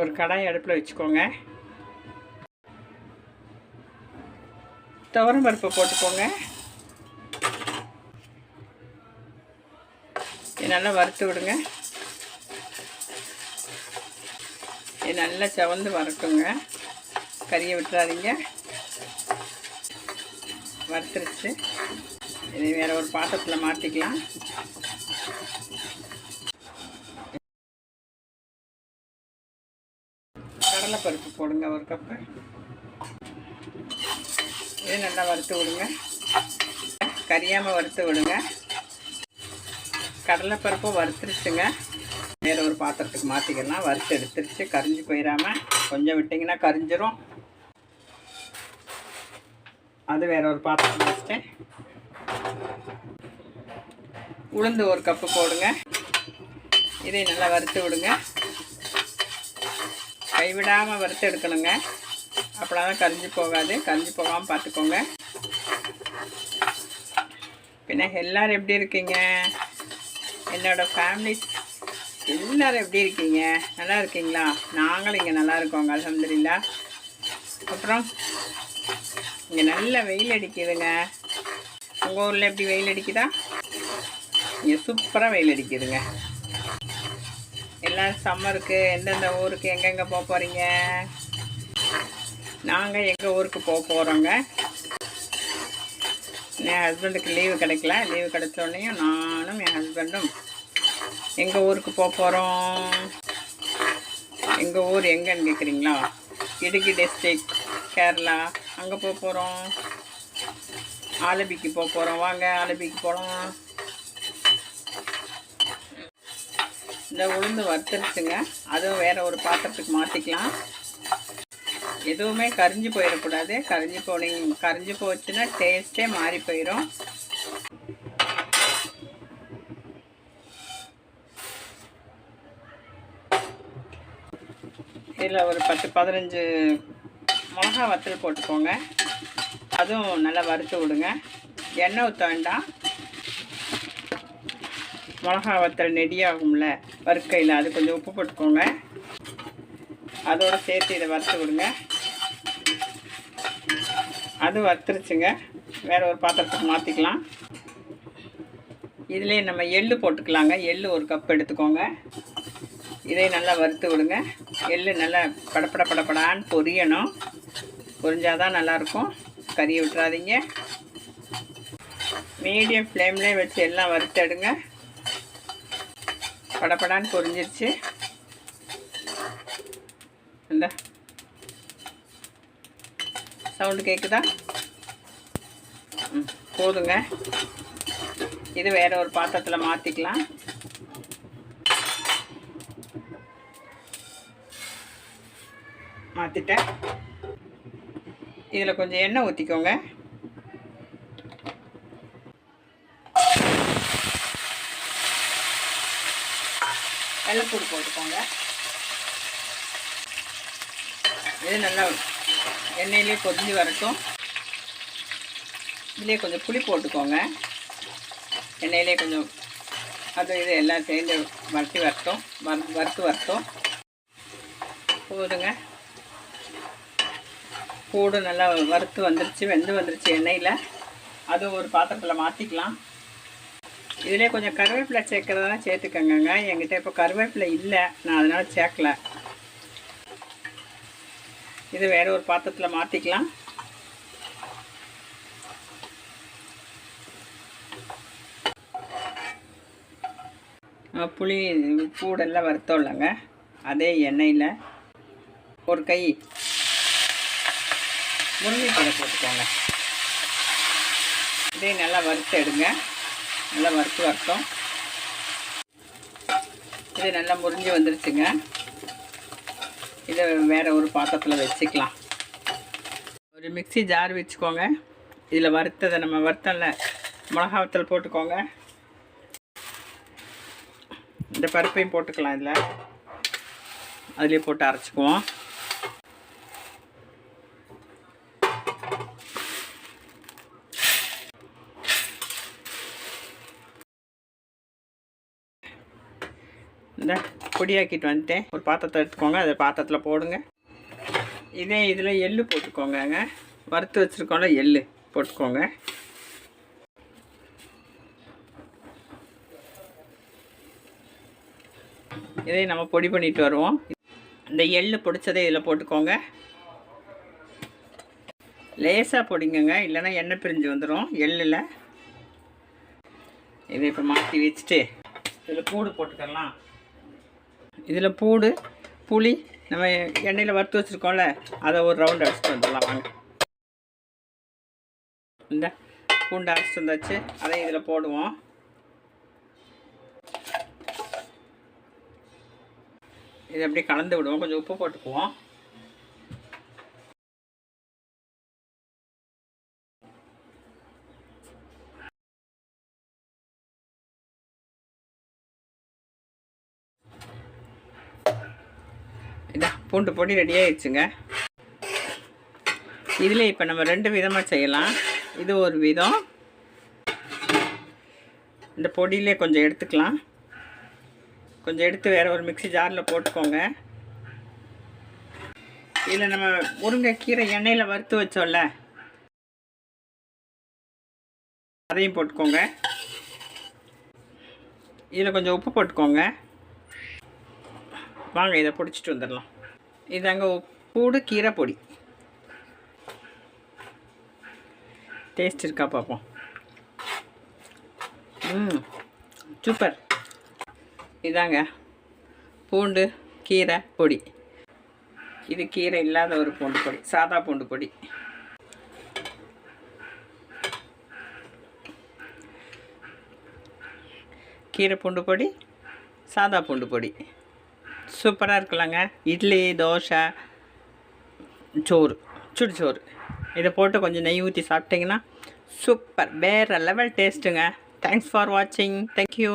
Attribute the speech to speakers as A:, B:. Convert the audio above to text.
A: ஒரு கடாய் அடுப்பில் வச்சுக்கோங்க துவரம் பருப்பை போட்டுக்கோங்க நல்லா வறுத்து விடுங்க இது நல்லா செவந்து வறுக்குங்க கறியை விட்டுறாதீங்க வறுத்துருச்சு இது வேறு ஒரு பாத்திரத்தில் மாற்றிக்கலாம் கடலைப்பருப்பு போடுங்க ஒரு கப்பு இது நல்லா வறுத்து விடுங்க கரியாமல் வறுத்து விடுங்க கடலைப்பருப்பு வறுத்துருச்சுங்க வேறு ஒரு பாத்திரத்துக்கு மாற்றிக்கலாம் வறுத்து எடுத்துருச்சு கரிஞ்சு போயிடாமல் கொஞ்சம் விட்டிங்கன்னா கரிஞ்சிரும் அது வேற ஒரு பாத்திரம் வச்சுட்டு உளுந்து ஒரு கப்பு போடுங்க இதை நல்லா வறுத்து விடுங்க கைவிடாமல் வறுத்து எடுக்கணுங்க அப்படின்னா தான் கரிஞ்சு போகாது கரிஞ்சு போகாமல் பார்த்துக்கோங்க பின்ன எல்லோரும் எப்படி இருக்கீங்க என்னோடய ஃபேமிலி எல்லோரும் எப்படி இருக்கீங்க நல்லா இருக்கீங்களா நாங்களும் இங்கே நல்லா இருக்கோங்க அலமதுல்லா அப்புறம் இங்கே நல்ல வெயில் அடிக்குதுங்க உங்கள் ஊரில் எப்படி வெயில் அடிக்குதா இங்கே சூப்பராக வெயில் அடிக்குதுங்க எல்லாம் சம்மருக்கு எந்தெந்த ஊருக்கு எங்கெங்கே போக போகிறீங்க நாங்கள் எங்கள் ஊருக்கு போக போகிறோங்க என் ஹஸ்பண்டுக்கு லீவு கிடைக்கல லீவு கிடைச்சோடனையும் நானும் என் ஹஸ்பண்டும் எங்கள் ஊருக்கு போக போகிறோம் எங்கள் ஊர் எங்கேன்னு கேட்குறீங்களா இடுக்கி டிஸ்ட்ரிக் கேரளா அங்கே போக போகிறோம் ஆலபிக்கு போக போகிறோம் வாங்க ஆலபிக்கு போகலாம் இந்த உளுந்து வறுத்துருச்சுங்க அதுவும் வேறு ஒரு பாத்திரத்துக்கு மாற்றிக்கலாம் எதுவுமே கரிஞ்சு போயிடக்கூடாது கரிஞ்சு போனீங்க கரிஞ்சு போச்சுன்னா டேஸ்ட்டே மாறி போயிடும் இதில் ஒரு பத்து பதினஞ்சு மிளகா வத்தல் போட்டுக்கோங்க அதுவும் நல்லா வறுத்து விடுங்க எண்ணெய் ஊற்ற வேண்டாம் மிளகா வத்தல் நெடியாகும்ல வறுக்கையில் அது கொஞ்சம் உப்பு போட்டுக்கோங்க அதோடு சேர்த்து இதை வறுத்து விடுங்க அது வறுத்துருச்சுங்க வேறு ஒரு பாத்திரத்துக்கு மாற்றிக்கலாம் இதிலே நம்ம எள் போட்டுக்கலாங்க எள்ளு ஒரு கப் எடுத்துக்கோங்க இதை நல்லா வறுத்து விடுங்க எள் நல்லா படப்பட படப்படான்னு பொரியணும் பொரிஞ்சாதான் நல்லாயிருக்கும் கறியை விட்டுறாதீங்க மீடியம் ஃப்ளேம்லேயே வச்சு எல்லாம் வறுத்தெடுங்க படப்படான்னு பொரிஞ்சிருச்சு இந்த சவுண்டு கேட்குதா ம் போதுங்க இது வேறு ஒரு பாத்திரத்தில் மாற்றிக்கலாம் மாற்றிட்டேன் இதில் கொஞ்சம் எண்ணெய் ஊற்றிக்கோங்க வெள்ளைப்பூடு போட்டுக்கோங்க இது நல்லா எண்ணெயிலே கொதிஞ்சு வரட்டும் இதிலே கொஞ்சம் புளி போட்டுக்கோங்க எண்ணெயிலே கொஞ்சம் அது இது எல்லாம் சேர்ந்து வறுத்தி வரட்டும் வர வறுத்து வரட்டும் போதுங்க கூடு நல்லா வறுத்து வந்துருச்சு வெந்து வந்துருச்சு எண்ணெயில் அது ஒரு பாத்திரத்தில் மாற்றிக்கலாம் இதிலே கொஞ்சம் கருவேப்பிலை சேர்க்கறதெல்லாம் சேர்த்துக்கங்க என்கிட்ட இப்போ கருவேப்பிலை இல்லை நான் அதனால் சேர்க்கல இது வேறு ஒரு பாத்திரத்தில் மாற்றிக்கலாம் புளி பூடெல்லாம் வருத்தம் இல்லைங்க அதே எண்ணெயில் ஒரு கை முருங்கைக்கீரை போட்டுக்கோங்க இதே நல்லா வறுத்து எடுங்க நல்லா வறுத்து வரட்டும் இது நல்லா முறிஞ்சு வந்துருச்சுங்க இதை வேறு ஒரு பாத்திரத்தில் வச்சுக்கலாம் ஒரு மிக்சி ஜார் வச்சுக்கோங்க இதில் வறுத்ததை நம்ம வருத்தல மிளகாவத்தில் போட்டுக்கோங்க இந்த பருப்பையும் போட்டுக்கலாம் இதில் அதிலே போட்டு அரைச்சிக்குவோம் இந்த பொடியாக்கிட்டு வந்துட்டேன் ஒரு பாத்திரத்தை எடுத்துக்கோங்க அதை பாத்திரத்தில் போடுங்க இதே இதில் எள் போட்டுக்கோங்க வறுத்து வச்சுருக்கோம்ல எள்ளு போட்டுக்கோங்க இதை நம்ம பொடி பண்ணிட்டு வருவோம் இந்த எள் பிடிச்சதை இதில் போட்டுக்கோங்க லேசாக பொடிங்கங்க இல்லைன்னா எண்ணெய் பிரிஞ்சு வந்துடும் எள்ளில் இதை இப்போ மாற்றி வச்சுட்டு இதில் கூடு போட்டுக்கலாம் இதில் பூடு புளி நம்ம எண்ணெயில் வறுத்து வச்சுருக்கோம்ல அதை ஒரு ரவுண்ட் அடிச்சுட்டு வந்துடலாம் வாங்க இந்த பூண்டு அரைச்சிட்டு வந்தாச்சு அதை இதில் போடுவோம் இதை அப்படியே கலந்து விடுவோம் கொஞ்சம் உப்பு போட்டுக்குவோம் பூண்டு பொடி ரெடி ஆயிடுச்சுங்க இதில் இப்போ நம்ம ரெண்டு விதமாக செய்யலாம் இது ஒரு விதம் இந்த பொடியிலே கொஞ்சம் எடுத்துக்கலாம் கொஞ்சம் எடுத்து வேறு ஒரு மிக்சி ஜாரில் போட்டுக்கோங்க இதில் நம்ம முருங்கைக்கீரை எண்ணெயில் வறுத்து வச்சோம்ல அதையும் போட்டுக்கோங்க இதில் கொஞ்சம் உப்பு போட்டுக்கோங்க வாங்க இதை பிடிச்சிட்டு வந்துடலாம் இதாங்க பூடு கீரை பொடி டேஸ்ட் இருக்கா பார்ப்போம் ம் சூப்பர் இதாங்க பூண்டு கீரை பொடி இது கீரை இல்லாத ஒரு பூண்டு பொடி சாதா பூண்டு பொடி கீரை பூண்டு பொடி சாதா பூண்டு பொடி சூப்பராக இருக்கலாங்க இட்லி தோசை சோறு சுடுச்சோறு இதை போட்டு கொஞ்சம் நெய் ஊற்றி சாப்பிட்டிங்கன்னா சூப்பர் வேறு லெவல் டேஸ்ட்டுங்க தேங்க்ஸ் ஃபார் வாட்சிங் தேங்க்யூ